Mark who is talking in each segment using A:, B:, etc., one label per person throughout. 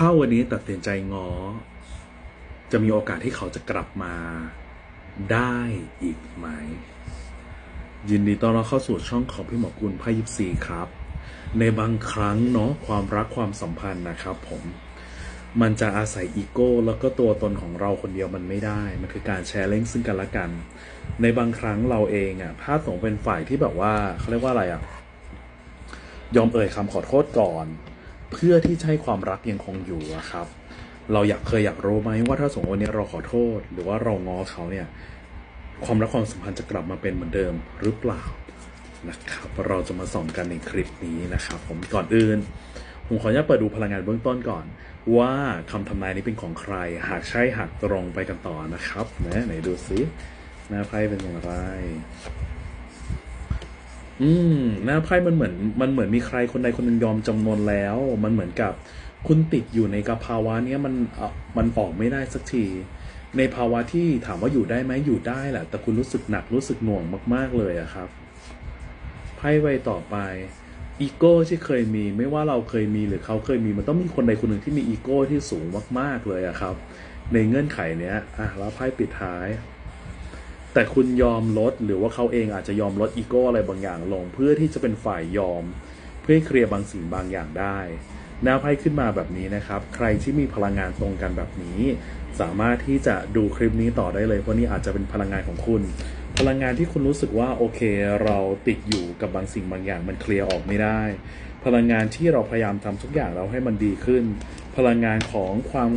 A: ถ้าวันนี้ตัดสินใจงอ จะมีโอกาสที่เขาจะกลับมาได้อีกไหม ยินดีต้อนรับเข้าสู่ช่องของพี่หมอกุลพายิบซีครับ ในบางครั้งเนาะความรักความสัมพันธ์นะครับผมมันจะอาศัยอีโก้แล้วก็ตัวตนของเราคนเดียวมันไม่ได้ มันคือการแชร์เล้งซึ่งกันและกัน ในบางครั้งเราเองอะ่ะถ้าสงเป็นฝ่ายที่แบบว่าเขาเรียกว่าอะไรอะ่ะ ยอมเอ่ยคำขอโทษก่อน เพื่อที่จะให้ความรักยังคงอยู่อะครับ เราอยากเคยอยากรู้ไหมว่าถ้าสมมติวันนี้เราขอโทษ หรือว่าเราง้อเขาเนี่ยความรักความสัมพันธ์จะกลับมาเป็นเหมือนเดิมหรือเปล่านะครับเราจะมาส่องกันในคลิปนี้นะครับ ผมก่อนอื่นผมขออนุญาตเปิดดูพลังงานเบื้องต้นก่อน ว่าคำทำนายนี้เป็นของใคร หากใช่หากตรงไปกันต่อนะครับนะไหนดูซิหน้าไพ่เป็นอย่างไร อืมหน้าไพ่มันเหมือน มันเหมือนมีใครคนใดคนหนึ่งยอมจำนนแล้ว มันเหมือนกับคุณติดอยู่ในกับภาวะเนี้ยมันอ่อมันออกไม่ได้สักที ในภาวะที่ถามว่าอยู่ได้ไหมอยู่ได้แหละ แต่คุณรู้สึกหนักรู้สึกหน่วงมากๆเลยอะครับไพ่ใบต่อไปอีโก้ที่เคยมีไม่ว่าเราเคยมีหรือเขาเคยมีมันต้องมีคนใดคนหนึ่งที่มีอีโก้ที่สูงมาก ๆเลยอะครับ ในเงื่อนไขเนี้ยอะแล้วไพ่ปิดท้าย แต่คุณยอมลดหรือว่าเขาเองอาจจะยอมลดอีโก้อะไรบางอย่างลง เพื่อที่จะเป็นฝ่ายยอม เพื่อให้เคลียร์บางสิ่งบางอย่างได้แนวไพ่ขึ้นมาแบบนี้นะครับ ใครที่มีพลังงานตรงกันแบบนี้ สามารถที่จะดูคลิปนี้ต่อได้เลยเพราะนี่อาจจะเป็นพลังงานของคุณ พลังงานที่คุณรู้สึกว่าโอเค เราติดอยู่กับบางสิ่งบางอย่างมันเคลียร์ออกไม่ได้ พลังงานที่เราพยายามทำทุกอย่างเราให้มันดีขึ้น พลังงานของความ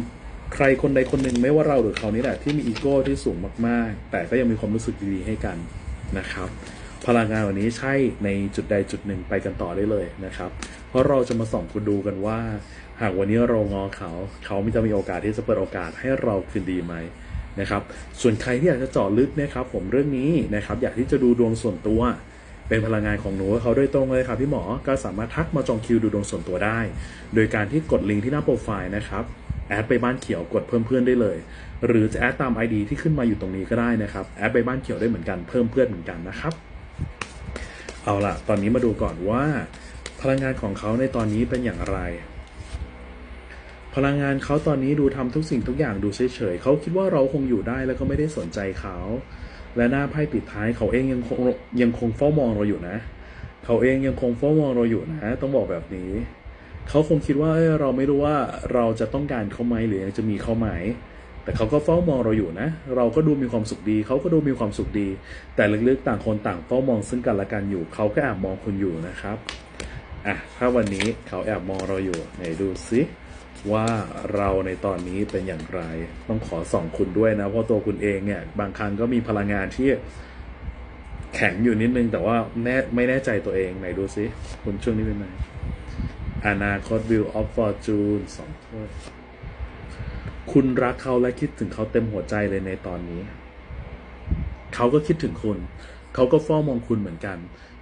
A: ใครคนใดคนหนึ่งไม่ว่าเราหรือเขานี่แหละที่มีอีโก้ที่สูงมากๆ แต่ก็ยังมีความรู้สึกดีๆให้กันนะครับ พลังงานวันนี้ใช่ในจุดใดจุดหนึ่งไปกันต่อได้เลยนะครับ เพราะเราจะมาส่องคุณดูกันว่า หากวันนี้เรางอเขา เขาจะมีโอกาสที่จะเปิดโอกาสให้เราคืนดีไหมนะครับ ส่วนใครที่อยากจะเจาะลึกนะครับ ผมเรื่องนี้นะครับ อยากที่จะดูดวงส่วนตัวเป็นพลังงานของหนูเขาโดยตรงเลยครับพี่หมอ ก็สามารถทักมาจองคิวดูดวงส่วนตัวได้ โดยการที่กดลิงก์ที่หน้าโปรไฟล์นะครับ แอดไปบ้านเขียวกดเพิ่มเพื่อนได้เลย หรือจะแอดตาม ID ที่ขึ้นมาอยู่ตรงนี้ก็ได้นะครับ แอดไปบ้านเขียวได้เหมือนกันเพิ่มเพื่อนเหมือนกันนะครับ เอาล่ะ ตอนนี้มาดูก่อนว่า พลังงานของเขาในตอนนี้เป็นอย่างไร พลังงานเขาตอนนี้ดูทำทุกสิ่งทุกอย่างดูเฉยๆเขาคิดว่าเราคงอยู่ได้แล้วก็ไม่ได้สนใจเขา และหน้าไพ่ปิดท้ายเขาเองยังคงยังคงเฝ้ามองเราอยู่นะ เขาเองยังคงเฝ้ามองเราอยู่นะ ต้องบอกแบบนี้ เขาคงคิดว่าเราไม่รู้ว่าเราจะต้องการเขาไหมหรือยังจะมีเขาไหม แต่เขาก็เฝ้ามองเราอยู่นะ เราก็ดูมีความสุขดี เขาก็ดูมีความสุขดี แต่ลึกๆต่างคนต่างเฝ้ามองซึ่งกันและกันอยู่ เขาก็แอบมองคุณอยู่นะครับอะถ้าวันนี้เขาแอบมองเราอยู่ไหนดูซิว่าเราในตอนนี้เป็นอย่างไรต้องขอส่องคุณด้วยนะ เพราะตัวคุณเองเนี่ยบางครั้งก็มีพลังงานที่แข็งอยู่นิดนึง แต่ว่าแน่ไม่แน่ใจตัวเองไหนดูซิคุณช่วงนี้เป็นไง อนาคตวิวออฟฟอร์จูนสองถ้วยคุณรักเขาและคิดถึงเขาเต็มหัวใจเลยในตอนนี้ เขาก็คิดถึงคุณ เขาก็เฝ้ามองคุณเหมือนกัน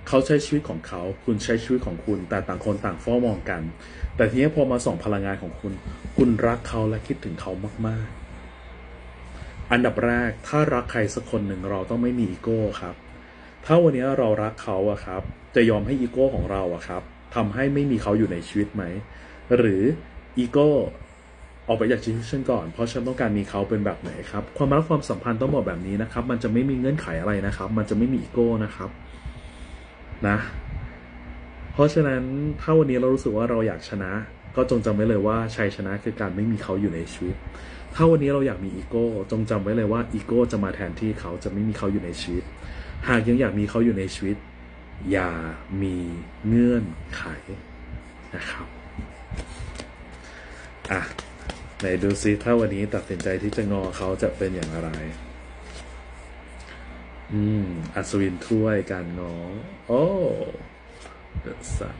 A: เขาใช้ชีวิตของเขา คุณใช้ชีวิตของคุณ แต่ต่างคนต่างเฝ้ามองกัน แต่ทีนี้พอมาส่องพลังงานของคุณ คุณรักเขาและคิดถึงเขามาก ๆ อันดับแรก ถ้ารักใครสักคนหนึ่งเราต้องไม่มีอีโก้ครับ ถ้าวันนี้เรารักเขาอะครับ จะยอมให้อีโก้ของเราอะครับ ทำให้ไม่มีเขาอยู่ในชีวิตไหม หรืออีโก้ออกไปจากชีวิตฉันก่อน เพราะฉันต้องการมีเขาเป็นแบบไหนครับ ความรักความสัมพันธ์ต้องบอกแบบนี้นะครับ มันจะไม่มีเงื่อนไขอะไรนะครับ มันจะไม่มีอีโก้นะครับนะ เพราะฉะนั้นถ้าวันนี้เรารู้สึกว่าเราอยากชนะ ก็จงจำไว้เลยว่าชัยชนะคือการไม่มีเขาอยู่ในชีวิต ถ้าวันนี้เราอยากมีอีโก้จงจำไว้เลยว่าอีโก้จะมาแทนที่เขาจะไม่มีเขาอยู่ในชีวิต หากยังอยากมีเขาอยู่ในชีวิต อย่ามีเงื่อนไขนะครับอะไหนดูซิถ้าวันนี้ตัดสินใจที่จะงอเขาจะเป็นอย่างไร อืม อัศวินถ้วยการงอ โอ้เดอะซัน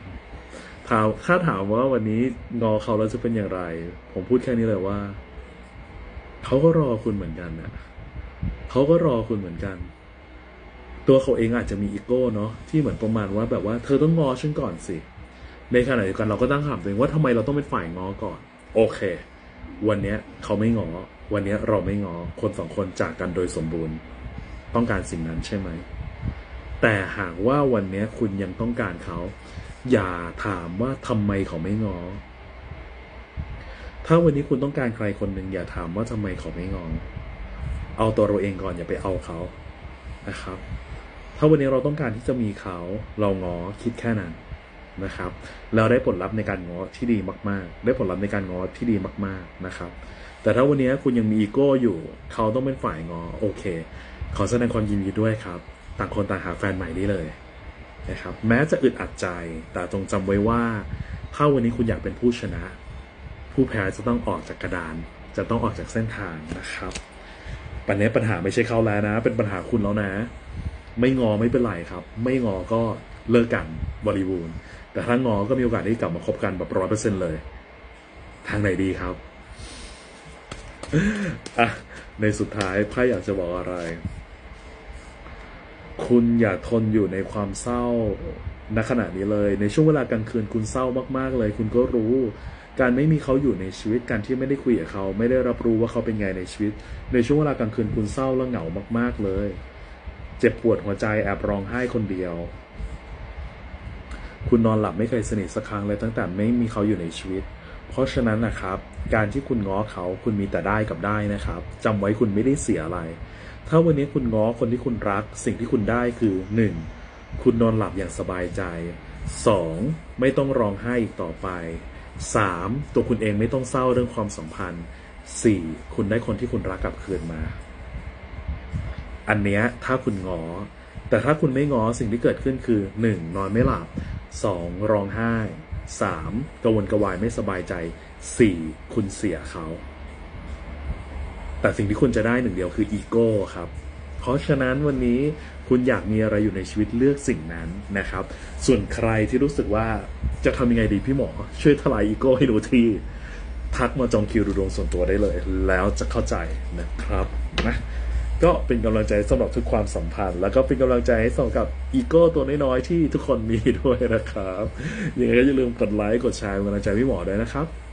A: ถามถ้าถามว่าวันนี้งอเขาแล้วจะเป็นอย่างไร ผมพูดแค่นี้เลยว่า เขาก็รอคุณเหมือนกันนะเขาก็รอคุณเหมือนกัน ตัวเขาเองอาจจะมีอีโก้เนาะที่เหมือนประมาณว่าแบบว่าเธอต้องงอฉันก่อนสิ ในขณะเดียวกันเราก็ตั้งคำถามตัวเองว่าทำไมเราต้องเป็นฝ่ายงอก่อน โอเค วันเนี้ยเขาไม่งอ วันเนี้ยเราไม่งอ คนสองคนจากกันโดยสมบูรณ์ ต้องการสิ่งนั้นใช่ไหม แต่หากว่าวันเนี้ยคุณยังต้องการเขา อย่าถามว่าทำไมเขาไม่งอ ถ้าวันนี้คุณต้องการใครคนหนึ่งอย่าถามว่าทำไมเขาไม่งอ เอาตัวเราเองก่อนอย่าไปเอาเขานะครับ ถ้าวันนี้เราต้องการที่จะมีเขาเรางอคิดแค่นั้นนะครับแล้วได้ผลลัพธ์ในการงอที่ดีมาก ๆ ได้ผลลัพธ์ในการงอที่ดีมาก ๆนะครับ แต่ถ้าวันนี้คุณยังมีอีโก้อยู่ เขาต้องเป็นฝ่ายงอโอเค ขอแสดงความยินดีด้วยครับ ต่างคนต่างหาแฟนใหม่ได้เลยนะครับแม้จะอึดอัดใจแต่จงจำไว้ว่า ถ้าวันนี้คุณอยากเป็นผู้ชนะ ผู้แพ้จะต้องออกจากกระดาน จะต้องออกจากเส้นทางนะครับปัญหาปัญหาไม่ใช่เขาแล้วนะ เป็นปัญหาคุณแล้วนะ ไม่งอไม่เป็นไรครับ ไม่งอก็เลิกกันบริบูรณ์ แต่ถ้างอก็มีโอกาสที่กลับมาคบกันแบบร้อยเปอร์เซ็นเลย ทางไหนดีครับอะในสุดท้ายไพ่อยากจะบอกอะไร คุณอย่าทนอยู่ในความเศร้าณขณะนี้เลย ในช่วงเวลากลางคืนคุณเศร้ามากๆเลย คุณก็รู้ การไม่มีเขาอยู่ในชีวิตการที่ไม่ได้คุยกับเขา ไม่ได้รับรู้ว่าเขาเป็นไงในชีวิต ในช่วงเวลากลางคืนคุณเศร้าและเหงามาก ๆเลย เจ็บปวดหัวใจแอบร้องไห้คนเดียว คุณนอนหลับไม่เคยสนิทสักครั้งเลยตั้งแต่ไม่มีเขาอยู่ในชีวิต เพราะฉะนั้นนะครับ การที่คุณง้อเขาคุณมีแต่ได้กับได้นะครับจำไว้คุณไม่ได้เสียอะไร ถ้าวันนี้คุณง้อคนที่คุณรัก สิ่งที่คุณได้คือ 1. คุณนอนหลับอย่างสบายใจ 2. ไม่ต้องร้องไห้อีกต่อไป 3. ตัวคุณเองไม่ต้องเศร้าเรื่องความสัมพันธ์ 4. คุณได้คนที่คุณรักกลับคืนมา อันเนี้ยถ้าคุณงอ แต่ถ้าคุณไม่งอสิ่งที่เกิดขึ้นคือ 1. นอนไม่หลับ 2. ร้องไห้ 3. กระวนกระวายไม่สบายใจ 4. คุณเสียเขา แต่สิ่งที่คุณจะได้หนึ่งเดียวคืออีโก้ครับ เพราะฉะนั้นวันนี้คุณอยากมีอะไรอยู่ในชีวิตเลือกสิ่งนั้นนะครับ ส่วนใครที่รู้สึกว่าจะทำยังไงดีพี่หมอ ช่วยทลายอีโก้ให้ดูทีทักมาจองคิวดูดวงส่วนตัวได้เลย แล้วจะเข้าใจนะครับนะ ก็เป็นกำลังใจสำหรับทุกความสัมพันธ์ แล้วก็เป็นกำลังใจให้สำหรับอีโก้ตัวน้อยๆที่ทุกคนมีด้วยนะครับยังไงก็อย่าลืมกดไลค์กดแชร์กำลังใจพี่หมอด้วยนะครับ